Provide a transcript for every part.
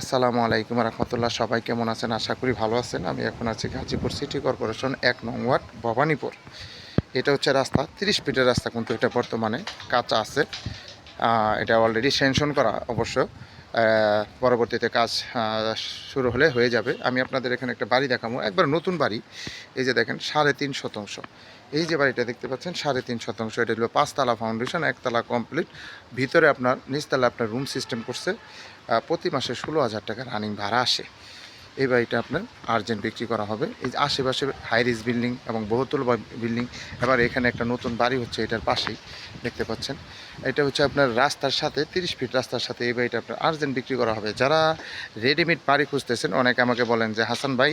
আসসালামু আলাইকুম রহমতুল্লাহ। সবাই কেমন আছেন? আশা করি ভালো আছেন। আমি এখন আছি গাজীপুর সিটি কর্পোরেশন এক নং ওয়ার্ড, ভবানীপুর। এটা হচ্ছে রাস্তা, তিরিশ ফিটের রাস্তা কিন্তু এটা বর্তমানে কাঁচা আছে। এটা অলরেডি সেনশন করা অবশ্য। পরবর্তীতে কাজ শুরু হলে হয়ে যাবে। আমি আপনাদের এখানে একটা বাড়ি দেখাবো। একবার নতুন বাড়ি। এই যে দেখেন, সাড়ে তিন শতাংশ। এই যে বাড়িটা দেখতে পাচ্ছেন, সাড়ে তিন শতাংশ। এটা হলো পাঁচতলা ফাউন্ডেশন একতলা কমপ্লিট ভিতরে আপনার নিচতলা আপনার রুম সিস্টেম করছে। প্রতি মাসে ষোলো হাজার টাকা রানিং ভাড়া আসে। এই বাড়িটা আপনার আর্জেন্ট বিক্রি করা হবে। এই আশেপাশে হাই রিস বিল্ডিং এবং বহুতল বিল্ডিং এবার এখানে একটা নতুন বাড়ি হচ্ছে এটার পাশেই, দেখতে পাচ্ছেন। এটা হচ্ছে আপনার রাস্তার সাথে, তিরিশ ফিট রাস্তার সাথে এই বাড়িটা আপনার আর্জেন্ট বিক্রি করা হবে। যারা রেডিমেড বাড়ি খুঁজতেছেন, অনেকে আমাকে বলেন যে, হাসান ভাই,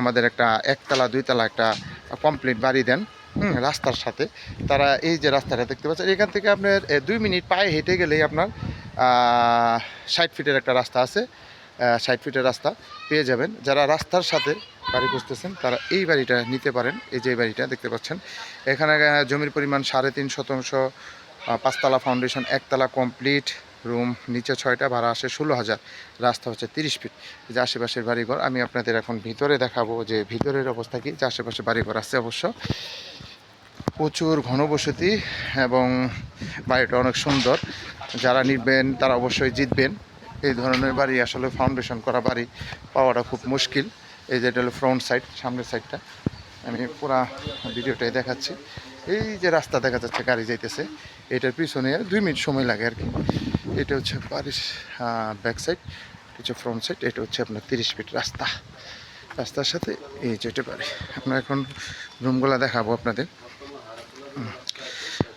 আমাদের একটা একতলা, দুইতলা একটা কমপ্লিট বাড়ি দেন। রাস্তার সাথে। তারা এই যে রাস্তাটা দেখতে পাচ্ছেন, এখান থেকে আপনার দুই মিনিট পায়ে হেঁটে গেলেই আপনার ষাট ফিটের একটা রাস্তা আছে। ষাট ফিটের রাস্তা পেয়ে যাবেন। যারা রাস্তার সাথে বাড়ি খুঁজতেছেন, তারা এই বাড়িটা নিতে পারেন। এই যে বাড়িটা দেখতে পাচ্ছেন, এখানে জমির পরিমাণ সাড়ে তিন শতাংশ পাঁচতলা ফাউন্ডেশন একতলা কমপ্লিট রুম নিচে ছয়টা, ভাড়া আসে ষোলো হাজার, রাস্তা হচ্ছে তিরিশ ফিট যে আশেপাশের বাড়িঘর, আমি আপনাদের এখন ভিতরে দেখাবো যে ভিতরের অবস্থা কি। যে আশেপাশে বাড়িঘর আছে অবশ্য। প্রচুর ঘনবসতি এবং বাড়িটা অনেক সুন্দর। যারা নিবেন, তারা অবশ্যই জিতবেন। এই ধরনের বাড়ি আসলে ফাউন্ডেশন করা বাড়ি পাওয়াটা খুব মুশকিল। এই যে এটা হলো ফ্রন্ট সাইড সামনের সাইডটা আমি পুরা ভিডিওটাই দেখাচ্ছি। এই যে রাস্তা দেখা যাচ্ছে, গাড়ি যাইতেছে, এটার পিছনে দুই মিনিট সময় লাগে আর কি এটা হচ্ছে বাড়ির ব্যাক সাইড হচ্ছে ফ্রন্ট সাইড এটা হচ্ছে আপনার তিরিশ ফিট রাস্তা। রাস্তার সাথে এই যে এটা বাড়ি। আপনার এখন রুমগুলো দেখাবো আপনাদের।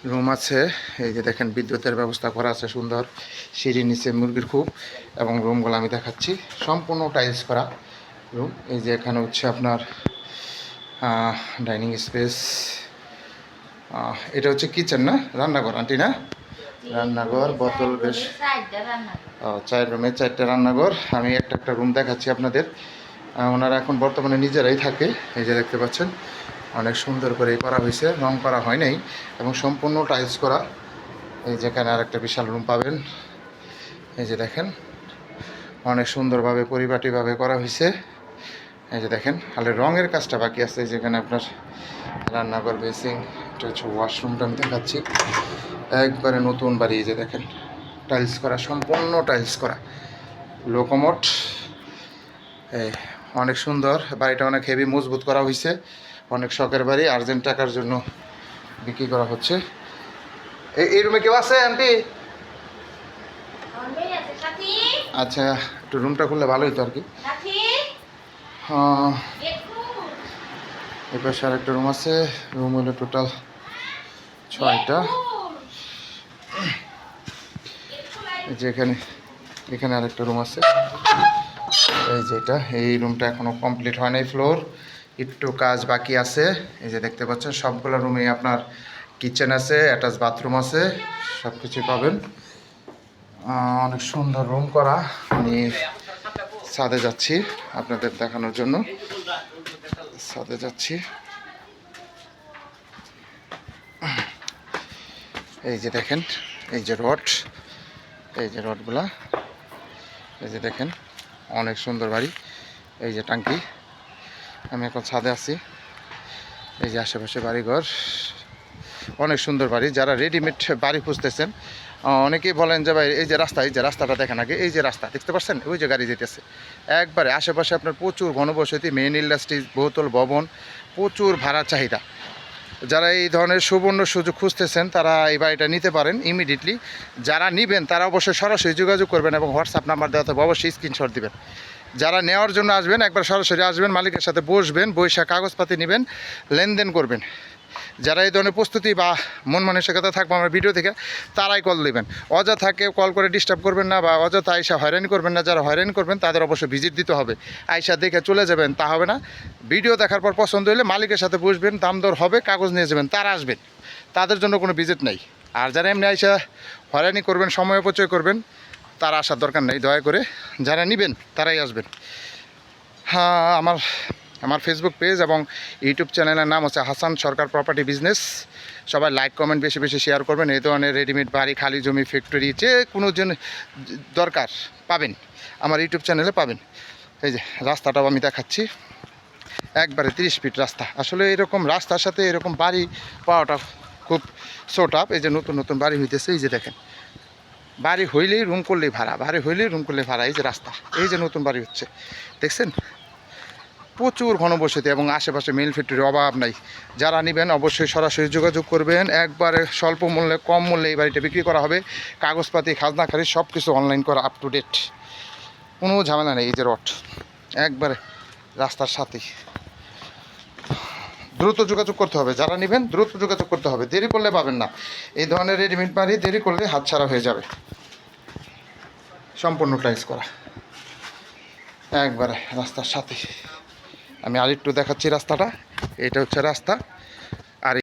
রুম আছে, এই যে দেখেন বিদ্যুতের ব্যবস্থা করা আছে সুন্দর, সিঁড়ির নিচে মুরগির খুব, এবং রুমগুলো আমি দেখাচ্ছি, সম্পূর্ণ টাইলস করা রুম এই যে এখানে হচ্ছে আপনার ডাইনিং স্পেস এটা হচ্ছে কিচেন না? রান্নাঘর আন্টি না? রান্নাঘর, বোতল বেশ চার রুমে চারটে রান্নাঘর, আমি একটা একটা রুম দেখাচ্ছি আপনাদের ওনারা এখন বর্তমানে নিজেরাই থাকে, এই যে দেখতে পাচ্ছেন অনেক সুন্দর করে করা হয়েছে, রং করা হয় নাই এবং সম্পূর্ণ টাইলস করা। এই যেখানে আর একটা বিশাল রুম পাবেন। এই যে দেখেন, অনেক সুন্দরভাবে পরিপাটিভাবে করা হয়েছে। এই যে দেখেন, খালি রঙের কাজটা বাকি আছে। যেখানে আপনার রান্নাঘর বেসিং এটা হচ্ছে ওয়াশরুমটা আমি দেখাচ্ছি। একবারে নতুন বাড়ি, এই যে দেখেন টাইলস করা, সম্পূর্ণ টাইলস করা। লোকোমোট অনেক সুন্দর, বাড়িটা অনেক হেভি মজবুত করা হয়েছে। অনেক শখের বাড়ি আর্জেন্ট টাকার জন্য বিক্রি করা হচ্ছে। এই রুমে কেউ আছে আন্টি আচ্ছা একটু রুমটা খুললে ভালো হতো আর কি। এই আর একটা রুম আছে রুম হলো টোটাল ছয়টা। এই যে এখানে এখানে আরেকটা রুম আছে। এই যে এটা এই রুমটা এখনও কমপ্লিট হয় নাই ফ্লোর একটু কাজ বাকি আছে। এই যে দেখতে পাচ্ছেন, সবগুলো রুমে আপনার কিচেন আছে অ্যাটাচ বাথরুম আছে সব কিছুই পাবেন অনেক সুন্দর রুম করা। আমি ছাদে যাচ্ছি আপনাদের দেখানোর জন্য। ছাদে যাচ্ছি। এই যে দেখেন, এই যে রড, এই যে রডগুলা। এই যে দেখেন, অনেক সুন্দর বাড়ি। এই যে টাঙ্কি। আমি এখন ছাদে আছি। এই যে আশেপাশে বাড়িঘর। অনেক সুন্দর বাড়ি। যারা রেডিমেড বাড়ি খুঁজতেছেন অনেকেই বলেন যে, ভাই, এই যে রাস্তা, এই যে রাস্তাটা দেখেন আগে, এই যে রাস্তা, দেখতে পাচ্ছেন ওই যে গাড়ি যেতেছে। একবারে আশেপাশে আপনার প্রচুর ঘনবসতি মেইন ইন্ডাস্ট্রিজ বহুতল ভবন, প্রচুর ভাড়া চাহিদা। যারা এই ধরনের সুবর্ণ সুযোগ খুঁজতেছেন, তারা এই বাড়িটা নিতে পারেন ইমিডিয়েটলি যারা নেবেন, তারা অবশ্যই সরাসরি যোগাযোগ করবেন এবং হোয়াটসঅ্যাপ নাম্বার দেওয়া থাকবে। অবশ্যই স্ক্রিনশট দিবেন। যারা নেওয়ার জন্য আসবেন, একবার সরাসরি আসবেন, মালিকের সাথে বসবেন বৈশা কাগজপাতি নেবেন, লেনদেন করবেন। যারা এই ধরনের প্রস্তুতি বা মন মানসিকতা থাকবে আমার ভিডিও থেকে তারাই কল দেবেন। অযথাকে কল করে ডিস্টার্ব করবেন না বা অযথা আয়সা হয়রানি করবেন না, যারা হয়রানি করবেন, তাদের অবশ্যই ভিজিট দিতে হবে। আইসা দেখে চলে যাবেন, তা হবে না। ভিডিও দেখার পর পছন্দ হলে মালিকের সাথে বসবেন, দাম দর হবে, কাগজ নিয়ে যাবেন, তারা আসবেন। তাদের জন্য কোনো ভিজিট নেই। আর যারা এমনি আয়সা হয়রানি করবেন, সময় অপচয় করবেন তারা আসার দরকার নেই, দয়া করে। যারা নেবেন, তারাই আসবেন। হ্যাঁ আমার আমার ফেসবুক পেজ এবং ইউটিউব চ্যানেলের নাম হচ্ছে হাসান সরকার প্রপার্টি বিজনেস সবাই লাইক কমেন্ট বেশি বেশি শেয়ার করবেন। এই ধরনের রেডিমেড বাড়ি, খালি জমি ফ্যাক্টরি যে কোনো জন দরকার পাবেন, আমার ইউটিউব চ্যানেলে পাবেন। এই যে, রাস্তাটাও আমি দেখাচ্ছি। একবারে তিরিশ ফিট রাস্তা। আসলে এরকম রাস্তার সাথে এরকম বাড়ি পাওয়াটা খুব শোট আপ এই যে নতুন নতুন বাড়ি হইতেছে, এই যে দেখেন। বাড়ি হইলেই রুম করলেই ভাড়া, বাড়ি হইলেই রুম করলেই ভাড়া, এই যে রাস্তা, এই যে নতুন বাড়ি হচ্ছে। দেখছেন? প্রচুর ঘনবসতি এবং আশেপাশে মিল ফ্যাক্টরির অভাব নাই। যারা নেবেন অবশ্যই সরাসরি যোগাযোগ করবেন। একবারে স্বল্প মূল্যে, কম মূল্যে এই বাড়িটা বিক্রি করা হবে। কাগজপাতি, খাজনা, খারিজ সব কিছু অনলাইন করা আপ টু ডেট কোনো ঝামেলা নেই এই যে রড একবারে রাস্তার সাথেই। দ্রুত যোগাযোগ করতে হবে। যারা নেবেন, দ্রুত যোগাযোগ করতে হবে। দেরি করলে পাবেন না। এই ধরনের রেডিমেড মারি, দেরি করলে হাত ছাড়া হয়ে যাবে। সম্পূর্ণ টাইস করা। একবারে রাস্তার সাথে। আমি আরেকটু দেখাচ্ছি রাস্তাটা। এটা হচ্ছে রাস্তা।